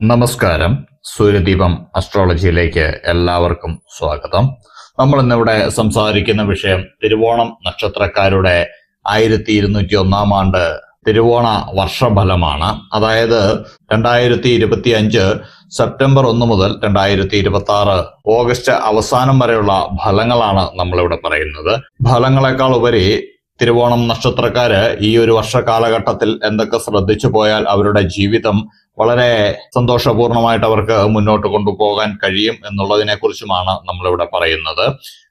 നമസ്കാരം. സൂര്യദീപം അസ്ട്രോളജിയിലേക്ക് എല്ലാവർക്കും സ്വാഗതം. നമ്മൾ ഇന്നിവിടെ സംസാരിക്കുന്ന വിഷയം തിരുവോണം നക്ഷത്രക്കാരുടെ ആയിരത്തി ഇരുന്നൂറ്റി ഒന്നാം ആണ്ട് തിരുവോണ വർഷഫലമാണ്. അതായത് രണ്ടായിരത്തി ഇരുപത്തി അഞ്ച് സെപ്റ്റംബർ ഒന്ന് മുതൽ രണ്ടായിരത്തി ഇരുപത്തി ആറ് ഓഗസ്റ്റ് അവസാനം വരെയുള്ള ഫലങ്ങളാണ് നമ്മളിവിടെ പറയുന്നത്. ഫലങ്ങളെക്കാൾ ഉപരി തിരുവോണം നക്ഷത്രക്കാര് ഈ ഒരു വർഷ കാലഘട്ടത്തിൽ എന്തൊക്കെ ശ്രദ്ധിച്ചു പോയാൽ അവരുടെ ജീവിതം വളരെ സന്തോഷപൂർണമായിട്ട് അവർക്ക് മുന്നോട്ട് കൊണ്ടുപോകാൻ കഴിയും എന്നുള്ളതിനെ കുറിച്ചുമാണ് നമ്മളിവിടെ പറയുന്നത്.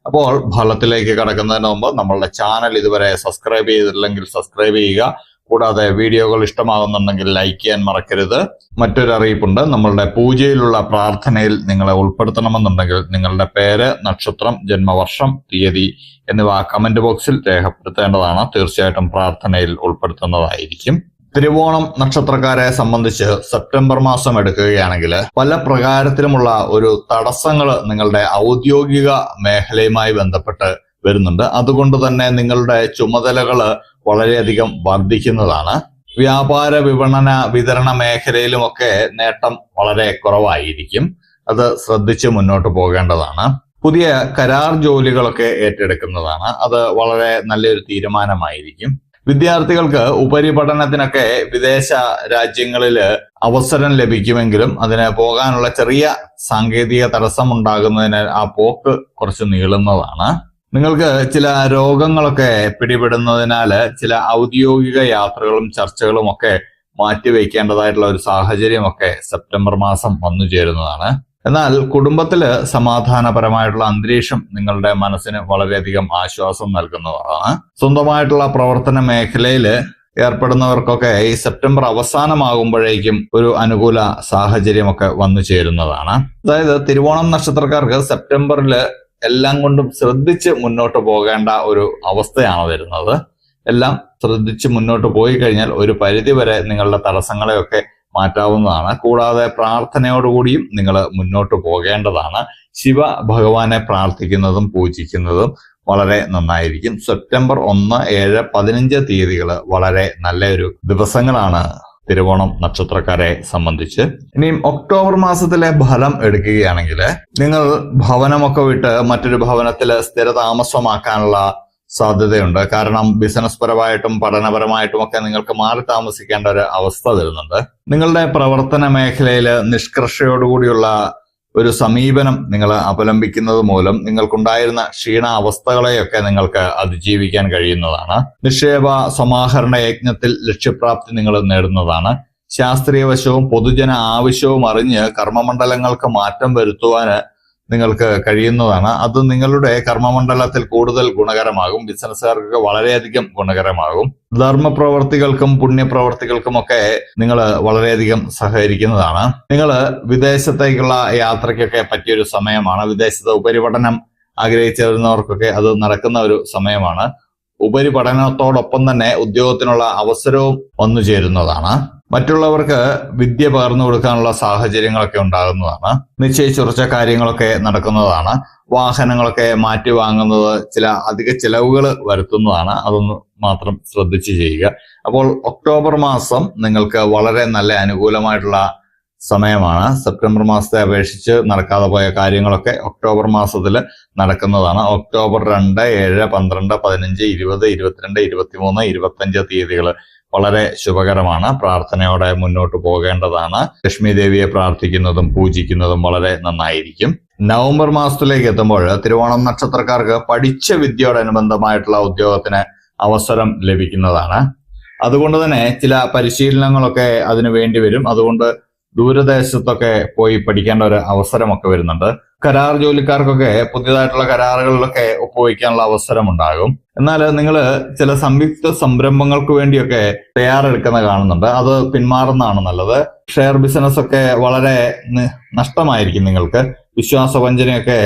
അപ്പോൾ ഫലത്തിലേക്ക് കടക്കുന്നതിന് മുമ്പ് നമ്മളുടെ ചാനൽ ഇതുവരെ സബ്സ്ക്രൈബ് ചെയ്തിട്ടില്ലെങ്കിൽ സബ്സ്ക്രൈബ് ചെയ്യുക. കൂടാതെ വീഡിയോകൾ ഇഷ്ടമാകുന്നുണ്ടെങ്കിൽ ലൈക്ക് ചെയ്യാൻ മറക്കരുത്. മറ്റൊരു അറിയിപ്പുണ്ട്. നമ്മളുടെ പൂജയിലുള്ള പ്രാർത്ഥനയിൽ നിങ്ങളെ ഉൾപ്പെടുത്തണമെന്നുണ്ടെങ്കിൽ നിങ്ങളുടെ പേര് നക്ഷത്രം ജന്മവർഷം തീയതി എന്നിവ കമന്റ് ബോക്സിൽ രേഖപ്പെടുത്തേണ്ടതാണ്. തീർച്ചയായിട്ടും പ്രാർത്ഥനയിൽ ഉൾപ്പെടുത്തുന്നതായിരിക്കും. തിരുവോണം നക്ഷത്രക്കാരെ സംബന്ധിച്ച് സെപ്റ്റംബർ മാസം എടുക്കുകയാണെങ്കിൽ പല പ്രകാരത്തിലുമുള്ള ഒരു തടസ്സങ്ങൾ നിങ്ങളുടെ ഔദ്യോഗിക മേഖലയുമായി ബന്ധപ്പെട്ട് വരുന്നുണ്ട്. അതുകൊണ്ട് തന്നെ നിങ്ങളുടെ ചുമതലകൾ വളരെയധികം വർദ്ധിക്കുന്നതാണ്. വ്യാപാര വിപണന വിതരണ മേഖലയിലുമൊക്കെ നേട്ടം വളരെ കുറവായിരിക്കും. അത് ശ്രദ്ധിച്ച് മുന്നോട്ട് പോകേണ്ടതാണ്. പുതിയ കരാർ ജോലികളൊക്കെ ഏറ്റെടുക്കുന്നതാണ്. അത് വളരെ നല്ലൊരു തീരുമാനമായിരിക്കും. വിദ്യാർത്ഥികൾക്ക് ഉപരിപഠനത്തിനൊക്കെ വിദേശ രാജ്യങ്ങളിൽ അവസരം ലഭിക്കുമെങ്കിലും അതിന് പോകാനുള്ള ചെറിയ സാങ്കേതിക തടസ്സം ഉണ്ടാകുന്നതിന് ആ പോക്ക് കുറച്ച് നീളുന്നതാണ്. നിങ്ങൾക്ക് ചില രോഗങ്ങളൊക്കെ പിടിപെടുന്നതിനാൽ ചില ഔദ്യോഗിക യാത്രകളും ചർച്ചകളും ഒക്കെ മാറ്റിവെക്കേണ്ടതായിട്ടുള്ള ഒരു സാഹചര്യമൊക്കെ സെപ്റ്റംബർ മാസം വന്നു ചേരുന്നതാണ്. എന്നാൽ കുടുംബത്തിൽ സമാധാനപരമായിട്ടുള്ള അന്തരീക്ഷം നിങ്ങളുടെ മനസ്സിന് വളരെയധികം ആശ്വാസം നൽകുന്നതാണ്. സ്വന്തമായിട്ടുള്ള പ്രവർത്തന മേഖലയിൽ ഏർപ്പെടുന്നവർക്കൊക്കെ ഈ സെപ്റ്റംബർ അവസാനമാകുമ്പോഴേക്കും ഒരു അനുകൂല സാഹചര്യമൊക്കെ വന്നു ചേരുന്നതാണ്. അതായത് തിരുവോണം നക്ഷത്രക്കാർക്ക് സെപ്റ്റംബറിൽ എല്ലാം കൊണ്ടും ശ്രദ്ധിച്ച് മുന്നോട്ട് പോകേണ്ട ഒരു അവസ്ഥയാണ് വരുന്നത്. എല്ലാം ശ്രദ്ധിച്ച് മുന്നോട്ട് പോയി കഴിഞ്ഞാൽ ഒരു പരിധിവരെ നിങ്ങളുടെ തടസ്സങ്ങളെയൊക്കെ മാറ്റാവുന്നതാണ്. കൂടാതെ പ്രാർത്ഥനയോടുകൂടിയും നിങ്ങൾ മുന്നോട്ട് പോകേണ്ടതാണ്. ശിവ ഭഗവാനെ പ്രാർത്ഥിക്കുന്നതും പൂജിക്കുന്നതും വളരെ നന്നായിരിക്കും. സെപ്റ്റംബർ ഒന്ന് ഏഴ് പതിനഞ്ച് തീയതികൾ വളരെ നല്ലൊരു ദിവസങ്ങളാണ് തിരുവോണം നക്ഷത്രക്കാരെ സംബന്ധിച്ച്. ഇനിയും ഒക്ടോബർ മാസത്തിലെ ഫലം എടുക്കുകയാണെങ്കിൽ നിങ്ങൾ ഭവനമൊക്കെ വിട്ട് മറ്റൊരു ഭവനത്തിൽ സ്ഥിരതാമസമാക്കാനുള്ള സാധ്യതയുണ്ട്. കാരണം ബിസിനസ് പരമായിട്ടും പഠനപരമായിട്ടും ഒക്കെ നിങ്ങൾക്ക് മാറി താമസിക്കേണ്ട ഒരു അവസ്ഥ വരുന്നുണ്ട്. നിങ്ങളുടെ പ്രവർത്തന മേഖലയിൽ നിഷ്കർഷയോടുകൂടിയുള്ള ഒരു സമീപനം നിങ്ങൾ അവലംബിക്കുന്നത് മൂലം നിങ്ങൾക്കുണ്ടായിരുന്ന ക്ഷീണ അവസ്ഥകളെയൊക്കെ നിങ്ങൾക്ക് അതിജീവിക്കാൻ കഴിയുന്നതാണ്. നിക്ഷേപ സമാഹരണ യജ്ഞത്തിൽ ലക്ഷ്യപ്രാപ്തി നിങ്ങൾ നേടുന്നതാണ്. ശാസ്ത്രീയ വശവും പൊതുജന ആവശ്യവും അറിഞ്ഞ് കർമ്മമണ്ഡലങ്ങൾക്ക് മാറ്റം വരുത്തുവാന് നിങ്ങൾക്ക് കഴിയുന്നതാണ്. അത് നിങ്ങളുടെ കർമ്മമണ്ഡലത്തിൽ കൂടുതൽ ഗുണകരമാകും. ബിസിനസ്സുകാർക്ക് വളരെയധികം ഗുണകരമാകും. ധർമ്മപ്രവർത്തികൾക്കും പുണ്യപ്രവർത്തികൾക്കും ഒക്കെ നിങ്ങൾ വളരെയധികം സഹകരിക്കുന്നതാണ്. നിങ്ങൾ വിദേശത്തേക്കുള്ള യാത്രയ്ക്കൊക്കെ പറ്റിയൊരു സമയമാണ്. വിദേശത്ത് ഉപരിപഠനം ആഗ്രഹിച്ചിരുന്നവർക്കൊക്കെ അത് നടക്കുന്ന ഒരു സമയമാണ്. ഉപരിപഠനത്തോടൊപ്പം തന്നെ ഉദ്യോഗത്തിനുള്ള അവസരവും വന്നു ചേരുന്നതാണ്. മറ്റുള്ളവർക്ക് വിദ്യ പകർന്നു കൊടുക്കാനുള്ള സാഹചര്യങ്ങളൊക്കെ ഉണ്ടാകുന്നതാണ്. നിശ്ചയിച്ചുറച്ച കാര്യങ്ങളൊക്കെ നടക്കുന്നതാണ്. വാഹനങ്ങളൊക്കെ മാറ്റി വാങ്ങുന്നത് ചില അധിക ചിലവുകൾ വരുത്തുന്നതാണ്. അതൊന്ന് മാത്രം ശ്രദ്ധിച്ചു ചെയ്യുക. അപ്പോൾ ഒക്ടോബർ മാസം നിങ്ങൾക്ക് വളരെ നല്ല അനുകൂലമായിട്ടുള്ള സമയമാണ്. സെപ്റ്റംബർ മാസത്തെ അപേക്ഷിച്ച് നടക്കാതെ പോയ കാര്യങ്ങളൊക്കെ ഒക്ടോബർ മാസത്തിൽ നടക്കുന്നതാണ്. ഒക്ടോബർ രണ്ട് ഏഴ് പന്ത്രണ്ട് പതിനഞ്ച് ഇരുപത് ഇരുപത്തിരണ്ട് ഇരുപത്തിമൂന്ന് ഇരുപത്തഞ്ച് തീയതികൾ വളരെ ശുഭകരമാണ്. പ്രാർത്ഥനയോടെ മുന്നോട്ട് പോകേണ്ടതാണ്. ലക്ഷ്മി ദേവിയെ പ്രാർത്ഥിക്കുന്നതും പൂജിക്കുന്നതും വളരെ നന്നായിരിക്കും. നവംബർ മാസത്തിലേക്ക് എത്തുമ്പോൾ തിരുവോണം നക്ഷത്രക്കാർക്ക് പഠിച്ച വിദ്യയോടനുബന്ധമായിട്ടുള്ള ഉദ്യോഗത്തിന് അവസരം ലഭിക്കുന്നതാണ്. അതുകൊണ്ട് തന്നെ ചില പരിശീലനങ്ങളൊക്കെ അതിനു വേണ്ടി വരും. അതുകൊണ്ട് ദൂരദേശത്തൊക്കെ പോയി പഠിക്കേണ്ട ഒരു അവസരമൊക്കെ വരുന്നുണ്ട്. കരാർ ജോലിക്കാർക്കൊക്കെ പുതിയതായിട്ടുള്ള കരാറുകളിലൊക്കെ ഒപ്പുവയ്ക്കാനുള്ള അവസരം ഉണ്ടാകും എന്നാൽ നിങ്ങൾ ചില സംയുക്ത സംരംഭങ്ങൾക്ക് വേണ്ടിയൊക്കെ തയ്യാറെടുക്കുന്ന കാണുന്നുണ്ട്. അത് പിന്മാറുന്നതാണ് നല്ലത്. ഷെയർ ബിസിനസ് ഒക്കെ വളരെ നഷ്ടമായിരിക്കും നിങ്ങൾക്ക്. വിശ്വാസവഞ്ചനയൊക്കെ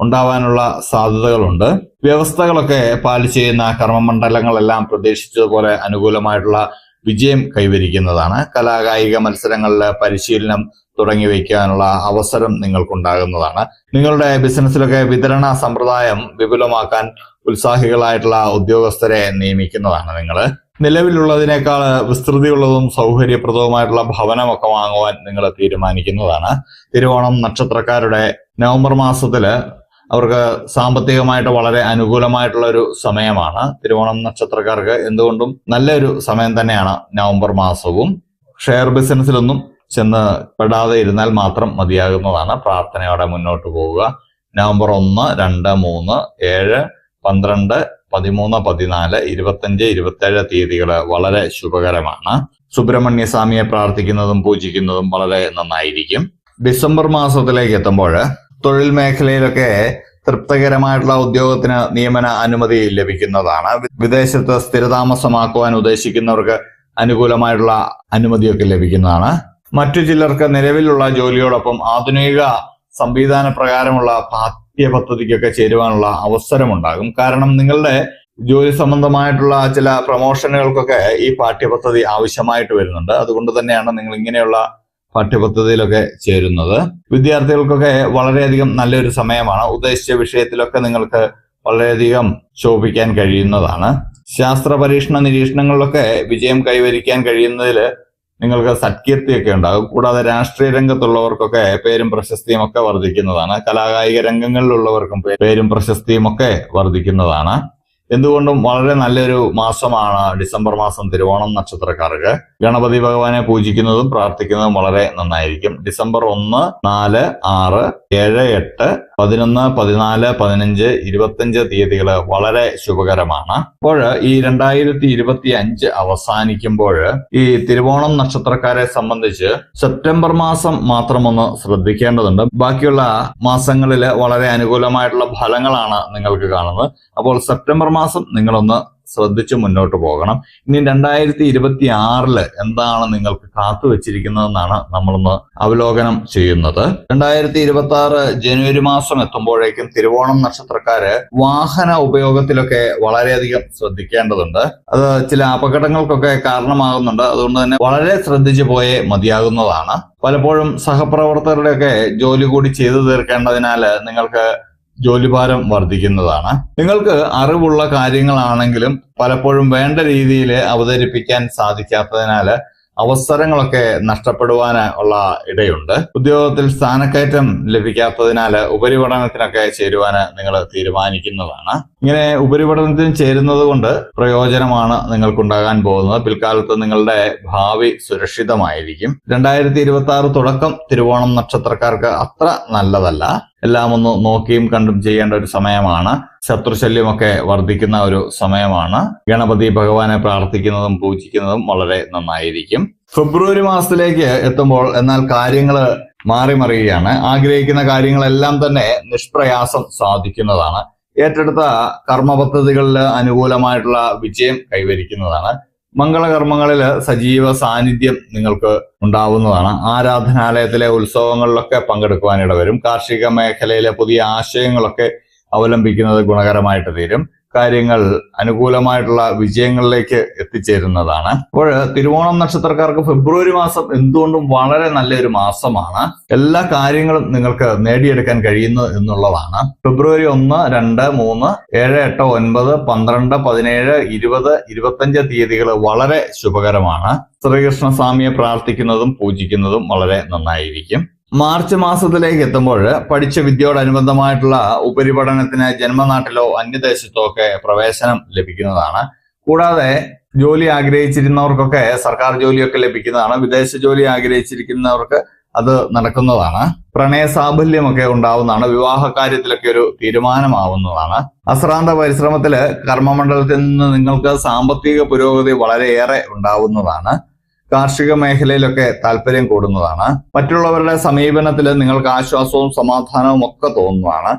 ഉണ്ടാവാനുള്ള സാധ്യതകളുണ്ട്. വ്യവസ്ഥകളൊക്കെ പാലിച്ച് ചെയ്യുന്ന കർമ്മമണ്ഡലങ്ങളെല്ലാം പ്രതീക്ഷിച്ചതുപോലെ അനുകൂലമായിട്ടുള്ള വിജയം കൈവരിക്കുന്നതാണ്. കലാകായിക മത്സരങ്ങളിൽ പരിശീലനം തുടങ്ങി വയ്ക്കാനുള്ള അവസരം നിങ്ങൾക്കുണ്ടാകുന്നതാണ്. നിങ്ങളുടെ ബിസിനസ്സിലൊക്കെ വിതരണ സമ്പ്രദായം വിപുലമാക്കാൻ ഉത്സാഹികളായിട്ടുള്ള ഉദ്യോഗസ്ഥരെ നിയമിക്കുന്നതാണ് നിങ്ങൾ നിലവിലുള്ളതിനേക്കാൾ വിസ്തൃതിയുള്ളതും സൗകര്യപ്രദവുമായിട്ടുള്ള ഭവനമൊക്കെ വാങ്ങുവാൻ നിങ്ങൾ തീരുമാനിക്കുന്നതാണ്. തിരുവോണം നക്ഷത്രക്കാരുടെ നവംബർ മാസത്തിൽ അവർക്ക് സാമ്പത്തികമായിട്ട് വളരെ അനുകൂലമായിട്ടുള്ള ഒരു സമയമാണ്. തിരുവോണം നക്ഷത്രക്കാർക്ക് എന്തുകൊണ്ടും നല്ലൊരു സമയം തന്നെയാണ് നവംബർ മാസവും. ഷെയർ ബിസിനസ്സിലൊന്നും ചെന്ന് പെടാതെ ഇരുന്നാൽ മാത്രം മതിയാകുന്നതാണ് പ്രാർത്ഥനയോടെ മുന്നോട്ട് പോവുക. നവംബർ ഒന്ന് രണ്ട് മൂന്ന് ഏഴ് പന്ത്രണ്ട് പതിമൂന്ന് പതിനാല് ഇരുപത്തഞ്ച് ഇരുപത്തേഴ് തീയതികൾ വളരെ ശുഭകരമാണ്. സുബ്രഹ്മണ്യ സ്വാമിയെ പ്രാർത്ഥിക്കുന്നതും പൂജിക്കുന്നതും വളരെ നന്നായിരിക്കും. ഡിസംബർ മാസത്തിലേക്ക് എത്തുമ്പോൾ തൊഴിൽ മേഖലയിലൊക്കെ തൃപ്തികരമായിട്ടുള്ള ഉദ്യോഗത്തിന് നിയമന അനുമതി ലഭിക്കുന്നതാണ്. വിദേശത്ത് സ്ഥിരതാമസമാക്കുവാൻ ഉദ്ദേശിക്കുന്നവർക്ക് അനുകൂലമായിട്ടുള്ള അനുമതിയൊക്കെ ലഭിക്കുന്നതാണ്. മറ്റു ചിലർക്ക് നിലവിലുള്ള ജോലിയോടൊപ്പം ആധുനിക സംവിധാന പ്രകാരമുള്ള പാഠ്യ പദ്ധതിക്കൊക്കെ ചേരുവാനുള്ള അവസരമുണ്ടാകും. കാരണം നിങ്ങളുടെ ജോലി സംബന്ധമായിട്ടുള്ള ചില പ്രമോഷനുകൾക്കൊക്കെ ഈ പാഠ്യപദ്ധതി ആവശ്യമായിട്ട് വരുന്നുണ്ട്. അതുകൊണ്ട് തന്നെയാണ് നിങ്ങൾ ഇങ്ങനെയുള്ള പാഠ്യപദ്ധതിയിലൊക്കെ ചേരുന്നത്. വിദ്യാർത്ഥികൾക്കൊക്കെ വളരെയധികം നല്ലൊരു സമയമാണ്. ഉദ്ദേശിച്ച വിഷയത്തിലൊക്കെ നിങ്ങൾക്ക് വളരെയധികം ശോഭിക്കാൻ കഴിയുന്നതാണ്. ശാസ്ത്ര പരീക്ഷണ നിരീക്ഷണങ്ങളിലൊക്കെ വിജയം കൈവരിക്കാൻ കഴിയുന്നതിൽ നിങ്ങൾക്ക് സത്കീർത്തിയൊക്കെ ഉണ്ടാകും. കൂടാതെ രാഷ്ട്രീയ രംഗത്തുള്ളവർക്കൊക്കെ പേരും പ്രശസ്തിയും ഒക്കെ വർദ്ധിക്കുന്നതാണ്. കലാകായിക രംഗങ്ങളിലുള്ളവർക്കും പേരും പ്രശസ്തിയും ഒക്കെ വർദ്ധിക്കുന്നതാണ്. എന്തുകൊണ്ടും വളരെ നല്ലൊരു മാസമാണ് ഡിസംബർ മാസം തിരുവോണം നക്ഷത്രക്കാർക്ക്. ഗണപതി ഭഗവാനെ പൂജിക്കുന്നതും പ്രാർത്ഥിക്കുന്നതും വളരെ നന്നായിരിക്കും. ഡിസംബർ ഒന്ന് നാല് ആറ് ഏഴ് എട്ട് പതിനൊന്ന് പതിനാല് പതിനഞ്ച് ഇരുപത്തിയഞ്ച് തീയതികൾ വളരെ ശുഭകരമാണ്. അപ്പോൾ ഈ രണ്ടായിരത്തി ഇരുപത്തി അഞ്ച് അവസാനിക്കുമ്പോൾ ഈ തിരുവോണം നക്ഷത്രക്കാരെ സംബന്ധിച്ച് സെപ്റ്റംബർ മാസം മാത്രം ഒന്ന് ശ്രദ്ധിക്കേണ്ടതുണ്ട്. ബാക്കിയുള്ള മാസങ്ങളിൽ വളരെ അനുകൂലമായിട്ടുള്ള ഫലങ്ങളാണ് നിങ്ങൾക്ക് കാണുന്നത്. അപ്പോൾ സെപ്റ്റംബർ മാസം നിങ്ങളൊന്ന് ശ്രദ്ധിച്ച് മുന്നോട്ട് പോകണം. ഇനി രണ്ടായിരത്തി ഇരുപത്തി ആറിൽ എന്താണ് നിങ്ങൾക്ക് കാത്തു വെച്ചിരിക്കുന്നതെന്നാണ് നമ്മളൊന്ന് അവലോകനം ചെയ്യുന്നത്. രണ്ടായിരത്തി ഇരുപത്തി ആറ് ജനുവരി മാസം എത്തുമ്പോഴേക്കും തിരുവോണം നക്ഷത്രക്കാര് വാഹന ഉപയോഗത്തിലൊക്കെ വളരെയധികം ശ്രദ്ധിക്കേണ്ടതുണ്ട്. അത് ചില അപകടങ്ങൾക്കൊക്കെ കാരണമാകുന്നുണ്ട്. അതുകൊണ്ട് തന്നെ വളരെ ശ്രദ്ധിച്ചു പോയേ മതിയാകുന്നതാണ്. പലപ്പോഴും സഹപ്രവർത്തകരുടെയൊക്കെ ജോലി കൂടി ചെയ്തു തീർക്കേണ്ടതിനാൽ നിങ്ങൾക്ക് ജോലിഭാരം വർദ്ധിക്കുന്നതാണ്. നിങ്ങൾക്ക് അറിവുള്ള കാര്യങ്ങളാണെങ്കിലും പലപ്പോഴും വേണ്ട രീതിയിൽ അവതരിപ്പിക്കാൻ സാധിക്കാത്തതിനാൽ അവസരങ്ങളൊക്കെ നഷ്ടപ്പെടുവാൻ ഉള്ള ഇടയുണ്ട്. ഉദ്യോഗത്തിൽ സ്ഥാനക്കയറ്റം ലഭിക്കാത്തതിനാൽ ഉപരിപഠനത്തിനൊക്കെ ചേരുവാൻ നിങ്ങൾ തീരുമാനിക്കുന്നതാണ്. ഇങ്ങനെ ഉപരിപഠനത്തിന് ചേരുന്നത് കൊണ്ട് പ്രയോജനമാണ് നിങ്ങൾക്കുണ്ടാകാൻ പോകുന്നത്. പിൽക്കാലത്ത് നിങ്ങളുടെ ഭാവി സുരക്ഷിതമായിരിക്കും. രണ്ടായിരത്തി തുടക്കം തിരുവോണം നക്ഷത്രക്കാർക്ക് അത്ര നല്ലതല്ല. എല്ലാം ഒന്ന് നോക്കിയും കണ്ടും ചെയ്യേണ്ട ഒരു സമയമാണ്. ശത്രുശല്യമൊക്കെ വർദ്ധിക്കുന്ന ഒരു സമയമാണ്. ഗണപതി ഭഗവാനെ പ്രാർത്ഥിക്കുന്നതും പൂജിക്കുന്നതും വളരെ നന്നായിരിക്കും. ഫെബ്രുവരി മാസത്തിലേക്ക് എത്തുമ്പോൾ എന്നാൽ കാര്യങ്ങൾ മാറി മറിയുകയാണ്. ആഗ്രഹിക്കുന്ന കാര്യങ്ങളെല്ലാം തന്നെ നിഷ്പ്രയാസം സാധിക്കുന്നതാണ്. ഏറ്റെടുത്ത കർമ്മ പദ്ധതികളിൽ അനുകൂലമായിട്ടുള്ള വിജയം കൈവരിക്കുന്നതാണ്. മംഗളകർമ്മങ്ങളിൽ സജീവ സാന്നിധ്യം നിങ്ങൾക്ക് ഉണ്ടാവുന്നതാണ്. ആരാധനാലയത്തിലെ ഉത്സവങ്ങളിലൊക്കെ പങ്കെടുക്കുവാനിട വരും കാർഷിക മേഖലയിലെ പുതിയ ആശയങ്ങളൊക്കെ അവലംബിക്കുന്നത് ഗുണകരമായിട്ട് തീരും. കാര്യങ്ങൾ അനുകൂലമായിട്ടുള്ള വിജയങ്ങളിലേക്ക് എത്തിച്ചേരുന്നതാണ്. അപ്പോൾ തിരുവോണം നക്ഷത്രക്കാർക്ക് ഫെബ്രുവരി മാസം എന്തുകൊണ്ടും വളരെ നല്ലൊരു മാസമാണ്. എല്ലാ കാര്യങ്ങളും നിങ്ങൾക്ക് നേടിയെടുക്കാൻ കഴിയുന്നു എന്നുള്ളതാണ്. ഫെബ്രുവരി ഒന്ന് രണ്ട് മൂന്ന് ഏഴ് എട്ട് ഒൻപത് പന്ത്രണ്ട് പതിനേഴ് ഇരുപത് ഇരുപത്തഞ്ച് തീയതികൾ വളരെ ശുഭകരമാണ്. ശ്രീകൃഷ്ണസ്വാമിയെ പ്രാർത്ഥിക്കുന്നതും പൂജിക്കുന്നതും വളരെ നന്നായിരിക്കും. മാർച്ച് മാസത്തിലേക്ക് എത്തുമ്പോൾ പഠിച്ച വിദ്യയോടനുബന്ധമായിട്ടുള്ള ഉപരിപഠനത്തിന് ജന്മനാട്ടിലോ അന്യദേശത്തോ ഒക്കെ പ്രവേശനം ലഭിക്കുന്നതാണ്. കൂടാതെ ജോലി ആഗ്രഹിച്ചിരുന്നവർക്കൊക്കെ സർക്കാർ ജോലിയൊക്കെ ലഭിക്കുന്നതാണ്. വിദേശ ജോലി ആഗ്രഹിച്ചിരിക്കുന്നവർക്ക് അത് നടക്കുന്നതാണ്. പ്രണയ സാഫല്യമൊക്കെ ഉണ്ടാവുന്നതാണ്. വിവാഹ കാര്യത്തിലൊക്കെ ഒരു തീരുമാനമാവുന്നതാണ്. അശ്രാന്ത പരിശ്രമത്തിൽ കർമ്മമണ്ഡലത്തിൽ നിന്ന് നിങ്ങൾക്ക് സാമ്പത്തിക പുരോഗതി വളരെയേറെ ഉണ്ടാവുന്നതാണ്. കാർഷിക മേഖലയിലൊക്കെ താല്പര്യം കൂടുന്നതാണ്. മറ്റുള്ളവരുടെ സമീപനത്തിൽ നിങ്ങൾക്ക് ആശ്വാസവും സമാധാനവും ഒക്കെ തോന്നുന്നതാണ്.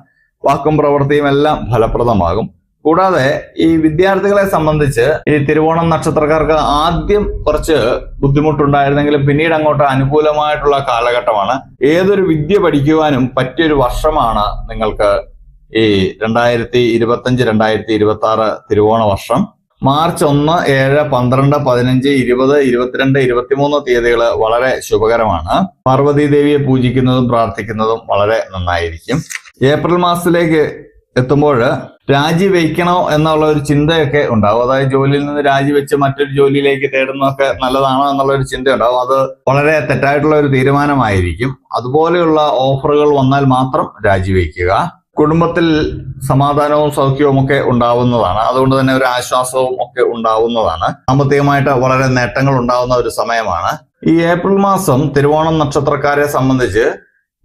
വാക്കും പ്രവൃത്തിയും എല്ലാം ഫലപ്രദമാകും. കൂടാതെ ഈ വിദ്യാർത്ഥികളെ സംബന്ധിച്ച് ഈ തിരുവോണം നക്ഷത്രക്കാർക്ക് ആദ്യം കുറച്ച് ബുദ്ധിമുട്ടുണ്ടായിരുന്നെങ്കിലും പിന്നീട് അങ്ങോട്ട് അനുകൂലമായിട്ടുള്ള കാലഘട്ടമാണ്. ഏതൊരു വിദ്യ പഠിക്കുവാനും പറ്റിയൊരു വർഷമാണ് നിങ്ങൾക്ക് ഈ രണ്ടായിരത്തി ഇരുപത്തഞ്ച് രണ്ടായിരത്തി ഇരുപത്തി ആറ് തിരുവോണ വർഷം. മാർച്ച് ഒന്ന് ഏഴ് പന്ത്രണ്ട് പതിനഞ്ച് ഇരുപത് ഇരുപത്തിരണ്ട് ഇരുപത്തിമൂന്ന് തീയതികൾ വളരെ ശുഭകരമാണ്. പാർവതി ദേവിയെ പൂജിക്കുന്നതും പ്രാർത്ഥിക്കുന്നതും വളരെ നന്നായിരിക്കും. ഏപ്രിൽ മാസത്തിലേക്ക് എത്തുമ്പോൾ രാജി വയ്ക്കണോ എന്നുള്ള ഒരു ചിന്തയൊക്കെ ഉണ്ടാവും. അതായത് ജോലിയിൽ നിന്ന് രാജിവെച്ച് മറ്റൊരു ജോലിയിലേക്ക് തേടുന്നതൊക്കെ നല്ലതാണോ എന്നുള്ള ഒരു ചിന്ത ഉണ്ടാവും അത് വളരെ തെറ്റായിട്ടുള്ള ഒരു തീരുമാനമായിരിക്കും. അതുപോലെയുള്ള ഓഫറുകൾ വന്നാൽ മാത്രം രാജിവെക്കുക കുടുംബത്തിൽ സമാധാനവും സൗഖ്യവും ഒക്കെ ഉണ്ടാവുന്നതാണ്. അതുകൊണ്ട് തന്നെ ഒരു ആശ്വാസവും ഒക്കെ ഉണ്ടാവുന്നതാണ്. സാമ്പത്തികമായിട്ട് വളരെ നേട്ടങ്ങൾ ഉണ്ടാവുന്ന ഒരു സമയമാണ്. ഈ ഏപ്രിൽ മാസം തിരുവോണം നക്ഷത്രക്കാരെ സംബന്ധിച്ച്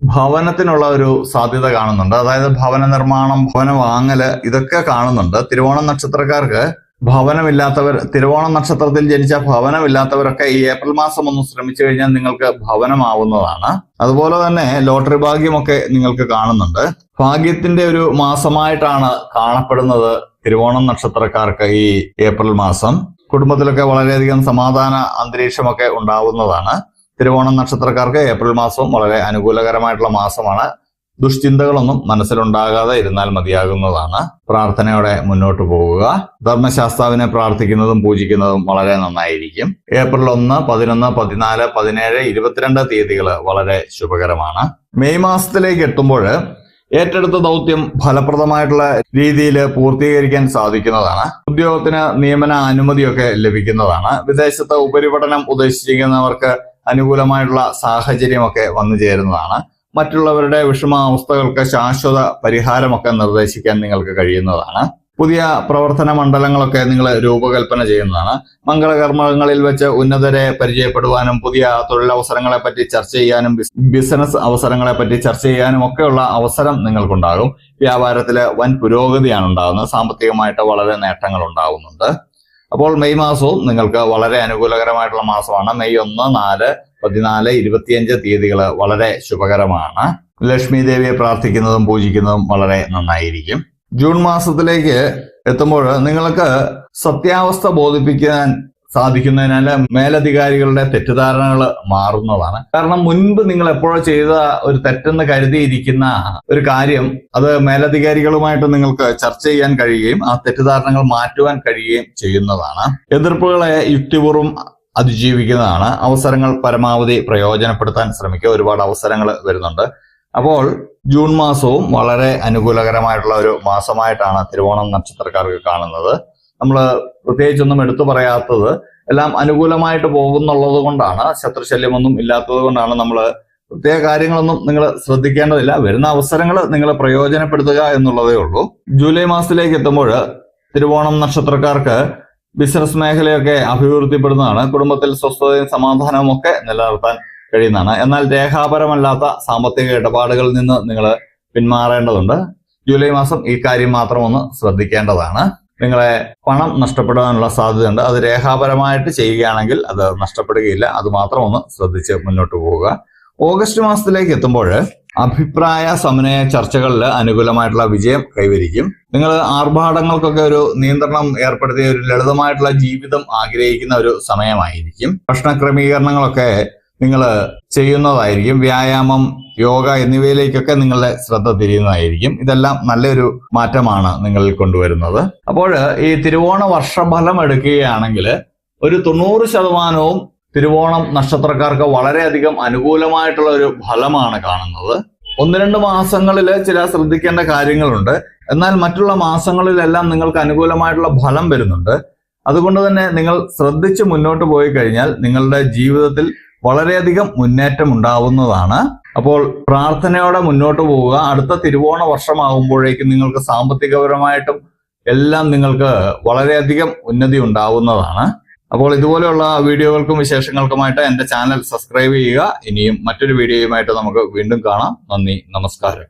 ഭവനത്തിനുള്ള ഒരു സാധ്യത കാണുന്നുണ്ട്. അതായത് ഭവന നിർമ്മാണം ഭവന വാങ്ങൽ ഇതൊക്കെ കാണുന്നുണ്ട്. തിരുവോണം നക്ഷത്രക്കാർക്ക് ഭവനമില്ലാത്തവർ തിരുവോണം നക്ഷത്രത്തിൽ ജനിച്ച ഭവനമില്ലാത്തവരൊക്കെ ഈ ഏപ്രിൽ മാസം ഒന്ന് ശ്രമിച്ചു കഴിഞ്ഞാൽ നിങ്ങൾക്ക് ഭവനമാവുന്നതാണ്. അതുപോലെ തന്നെ ലോട്ടറി ഭാഗ്യമൊക്കെ നിങ്ങൾക്ക് കാണുന്നുണ്ട്. ഭാഗ്യത്തിന്റെ ഒരു മാസമായിട്ടാണ് കാണപ്പെടുന്നത് തിരുവോണം നക്ഷത്രക്കാർക്ക് ഈ ഏപ്രിൽ മാസം. കുടുംബത്തിലൊക്കെ വളരെയധികം സമാധാന അന്തരീക്ഷമൊക്കെ ഉണ്ടാവുന്നതാണ്. തിരുവോണം നക്ഷത്രക്കാർക്ക് ഏപ്രിൽ മാസവും വളരെ അനുകൂലകരമായിട്ടുള്ള മാസമാണ്. ദുഷ്ചിന്തകളൊന്നും മനസ്സിലുണ്ടാകാതെ ഇരുന്നാൽ മതിയാകുന്നതാണ്. പ്രാർത്ഥനയോടെ മുന്നോട്ട് പോവുക ധർമ്മശാസ്താവിനെ പ്രാർത്ഥിക്കുന്നതും പൂജിക്കുന്നതും വളരെ നന്നായിരിക്കും. ഏപ്രിൽ ഒന്ന് പതിനൊന്ന് പതിനാല് പതിനേഴ് ഇരുപത്തിരണ്ട് തീയതികൾ വളരെ ശുഭകരമാണ്. മെയ് മാസത്തിലേക്ക് എത്തുമ്പോൾ ഏറ്റെടുത്ത ദൗത്യം ഫലപ്രദമായിട്ടുള്ള രീതിയിൽ പൂർത്തീകരിക്കാൻ സാധിക്കുന്നതാണ്. ഉദ്യോഗത്തിന് നിയമന അനുമതിയൊക്കെ ലഭിക്കുന്നതാണ്. വിദേശത്ത് ഉപരിപഠനം ഉദ്ദേശിച്ചിരിക്കുന്നവർക്ക് അനുകൂലമായിട്ടുള്ള സാഹചര്യമൊക്കെ വന്നു ചേരുന്നതാണ്. മറ്റുള്ളവരുടെ വിഷമാവസ്ഥകൾക്ക് ശാശ്വത പരിഹാരമൊക്കെ നിർദ്ദേശിക്കാൻ നിങ്ങൾക്ക് കഴിയുന്നതാണ്. പുതിയ പ്രവർത്തന മണ്ഡലങ്ങളൊക്കെ നിങ്ങൾ രൂപകൽപ്പന ചെയ്യുന്നതാണ്. മംഗളകർമ്മങ്ങളിൽ വെച്ച് ഉന്നതരെ പരിചയപ്പെടുവാനും പുതിയ തൊഴിലവസരങ്ങളെ പറ്റി ചർച്ച ചെയ്യാനും ബിസിനസ് അവസരങ്ങളെ പറ്റി ചർച്ച ചെയ്യാനും ഒക്കെയുള്ള അവസരം നിങ്ങൾക്കുണ്ടാകും. വ്യാപാരത്തിൽ വൻ പുരോഗതിയാണ് ഉണ്ടാകുന്നത്. സാമ്പത്തികമായിട്ട് വളരെ നേട്ടങ്ങൾ ഉണ്ടാകുന്നുണ്ട്. അപ്പോൾ മെയ് മാസവും നിങ്ങൾക്ക് വളരെ അനുകൂലകരമായിട്ടുള്ള മാസമാണ്. മെയ് ഒന്ന് നാല് പതിനാല് ഇരുപത്തിയഞ്ച് തീയതികൾ വളരെ ശുഭകരമാണ്. ലക്ഷ്മി ദേവിയെ പ്രാർത്ഥിക്കുന്നതും പൂജിക്കുന്നതും വളരെ നന്നായിരിക്കും. ജൂൺ മാസത്തിലേക്ക് എത്തുമ്പോൾ നിങ്ങൾക്ക് സത്യാവസ്ഥ ബോധിപ്പിക്കാൻ സാധിക്കുന്നതിനാൽ മേലധികാരികളുടെ തെറ്റിദ്ധാരണകൾ മാറുന്നതാണ്. കാരണം മുൻപ് നിങ്ങൾ എപ്പോഴോ ചെയ്ത ഒരു തെറ്റെന്ന് കരുതിയിരിക്കുന്ന ഒരു കാര്യം അത് മേലധികാരികളുമായിട്ട് നിങ്ങൾക്ക് ചർച്ച ചെയ്യാൻ കഴിയുകയും ആ തെറ്റിദ്ധാരണകൾ മാറ്റുവാൻ കഴിയുകയും ചെയ്യുന്നതാണ്. എതിർപ്പുകളെ യുക്തിപൂർവം അതിജീവിക്കുന്നതാണ്. അവസരങ്ങൾ പരമാവധി പ്രയോജനപ്പെടുത്താൻ ശ്രമിക്കുക. ഒരുപാട് അവസരങ്ങൾ വരുന്നുണ്ട്. അപ്പോൾ ജൂൺ മാസവും വളരെ അനുകൂലകരമായിട്ടുള്ള ഒരു മാസമായിട്ടാണ് തിരുവോണം നക്ഷത്രക്കാർക്ക് കാണുന്നത്. നമ്മൾ പ്രത്യേകിച്ചൊന്നും എടുത്തു പറയാത്തത് എല്ലാം അനുകൂലമായിട്ട് പോകുന്നുള്ളത് കൊണ്ടാണ് ശത്രുശല്യമൊന്നും ഇല്ലാത്തത് കൊണ്ടാണ് നമ്മൾ പ്രത്യേക കാര്യങ്ങളൊന്നും നിങ്ങൾ ശ്രദ്ധിക്കേണ്ടതില്ല. വരുന്ന അവസരങ്ങൾ നിങ്ങൾ പ്രയോജനപ്പെടുത്തുക എന്നുള്ളതേ ഉള്ളൂ. ജൂലൈ മാസത്തിലേക്ക് എത്തുമ്പോൾ തിരുവോണം നക്ഷത്രക്കാർക്ക് ബിസിനസ് മേഖലയൊക്കെ അഭിവൃദ്ധിപ്പെടുന്നതാണ്. കുടുംബത്തിൽ സ്വസ്ഥതയും സമാധാനവും ഒക്കെ നിലനിർത്താൻ കഴിയുന്നതാണ്. എന്നാൽ രേഖാപരമല്ലാത്ത സാമ്പത്തിക ഇടപാടുകളിൽ നിന്ന് നിങ്ങൾ പിന്മാറേണ്ടതുണ്ട്. ജൂലൈ മാസം ഈ കാര്യം മാത്രം ഒന്ന് ശ്രദ്ധിക്കേണ്ടതാണ്. നിങ്ങളെ പണം നഷ്ടപ്പെടാനുള്ള സാധ്യതയുണ്ട്. അത് രേഖാപരമായിട്ട് ചെയ്യുകയാണെങ്കിൽ അത് നഷ്ടപ്പെടുകയില്ല. അത് മാത്രം ഒന്ന് ശ്രദ്ധിച്ച് മുന്നോട്ട് പോവുക. ഓഗസ്റ്റ് മാസത്തിലേക്ക് എത്തുമ്പോൾ അഭിപ്രായ സമന്വയ ചർച്ചകളിൽ അനുകൂലമായിട്ടുള്ള വിജയം കൈവരിക്കും. നിങ്ങൾ ആർഭാടങ്ങൾക്കൊക്കെ ഒരു നിയന്ത്രണം ഏർപ്പെടുത്തിയ ഒരു ലളിതമായിട്ടുള്ള ജീവിതം ആഗ്രഹിക്കുന്ന ഒരു സമയമായിരിക്കും. ഭക്ഷണ ക്രമീകരണങ്ങളൊക്കെ നിങ്ങൾ ചെയ്യുന്നതായിരിക്കും. വ്യായാമം യോഗ എന്നിവയിലേക്കൊക്കെ നിങ്ങളുടെ ശ്രദ്ധ തിരിയുന്നതായിരിക്കും. ഇതെല്ലാം നല്ലൊരു മാറ്റമാണ് നിങ്ങളിൽ കൊണ്ടുവരുന്നത്. അപ്പോൾ ഈ തിരുവോണ വർഷഫലം എടുക്കുകയാണെങ്കിൽ ഒരു തൊണ്ണൂറ് ശതമാനവും തിരുവോണം നക്ഷത്രക്കാർക്ക് വളരെയധികം അനുകൂലമായിട്ടുള്ള ഒരു ഫലമാണ് കാണുന്നത്. ഒന്ന് രണ്ട് മാസങ്ങളിൽ ചില ശ്രദ്ധിക്കേണ്ട കാര്യങ്ങളുണ്ട്. എന്നാൽ മറ്റുള്ള മാസങ്ങളിലെല്ലാം നിങ്ങൾക്ക് അനുകൂലമായിട്ടുള്ള ഫലം വരുന്നുണ്ട്. അതുകൊണ്ട് തന്നെ നിങ്ങൾ ശ്രദ്ധിച്ച് മുന്നോട്ട് പോയി കഴിഞ്ഞാൽ നിങ്ങളുടെ ജീവിതത്തിൽ വളരെയധികം മുന്നേറ്റം ഉണ്ടാവുന്നതാണ് അപ്പോൾ പ്രാർത്ഥനയോടെ മുന്നോട്ട് പോവുക. അടുത്ത തിരുവോണ വർഷമാകുമ്പോഴേക്കും നിങ്ങൾക്ക് സാമ്പത്തികപരമായിട്ടും എല്ലാം നിങ്ങൾക്ക് വളരെയധികം ഉന്നതി ഉണ്ടാവുന്നതാണ്. അപ്പോൾ ഇതുപോലെയുള്ള വീഡിയോകൾക്കും വിശേഷങ്ങൾക്കുമായിട്ട് എന്റെ ചാനൽ സബ്സ്ക്രൈബ് ചെയ്യുക. ഇനിയും മറ്റൊരു വീഡിയോയുമായിട്ട് നമുക്ക് വീണ്ടും കാണാം. നന്ദി. നമസ്കാരം.